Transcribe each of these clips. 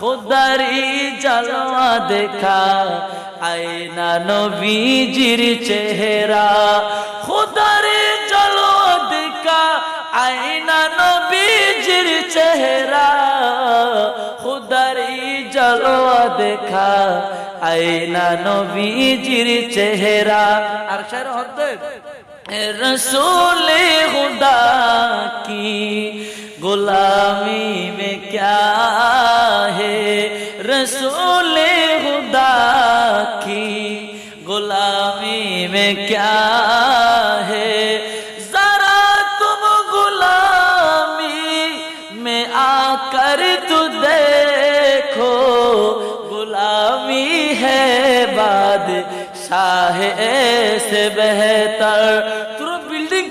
খুদারি জলওয়া দেখা, আয়না নবীজির চেহারা। খুদারি জলওয়া দেখা, আয়না নবীজির চেহারা। খুদারি জলওয়া দেখা, আয়না নবীজির চেহারা। আর শের হতে রসুল খুদা কি, গোলামি মে ক্যা رسول خدا کی غلامی میں کیا ہے؟ ذرا تم غلامی میں آ کر تو دیکھو، غلامی ہے باد شاہ بہتر بہتر۔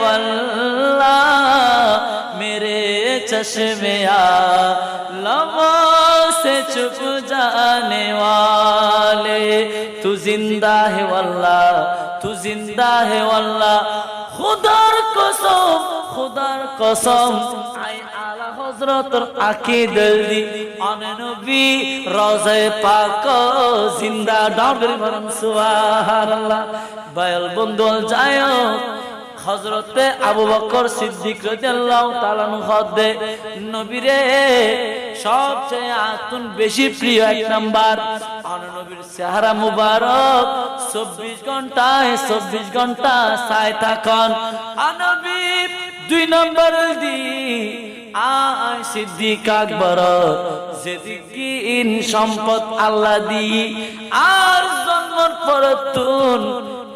वल्ला मेरे चश्मे आ लमा से छुप जाने वाले तू जिंदा है वल्ला तू जिंदा है वल्ला খুদার কসম খুদার কসম আই আলা হযরতর আকি দলদি অননবী রোজায়ে পাক জিন্দা ডাউন করে বলেন সুবহানাল্লাহ বায়াল বন্ধু যায় হজরতে আবু বকর সিদ্দিক নবীরে সবচেয়ে আতুন বেশি প্রিয় এক নাম্বার। নবীর চেহারা মুবারক, চব্বিশ ঘন্টায় চব্বিশ ঘণ্টা সায় থাকন। আনবী দুই নম্বর দি আয় সিদ্দিক আকবর সম্পদ আল্লাহ দি আর জন্মর পর তুন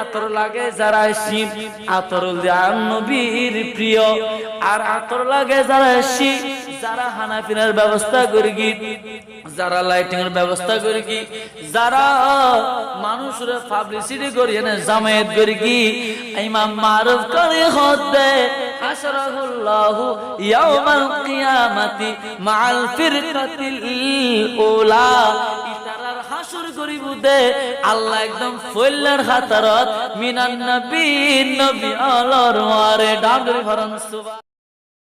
আতর লাগে যারা শিব, আতর নবীর প্রিয়। আর আতর লাগে যারা শিব, যারা হানাফিনের ব্যবস্থা করি কি যারা লাইটিং এর ব্যবস্থা করি কি যারা মানুষের পাবলিসিটি করি না জামায়াত করি কি ইমাম মারুফ করে হদে হাসরাহুল্লাহু ইয়াউমাল কিয়ামাতি মাআল ফিরকাতিল উলা। হাসর করিব দে আল্লাহ একদম ফৈল্লার হাতারত মিনান নবী নবী আলর ওয়ারে ভরন সুবা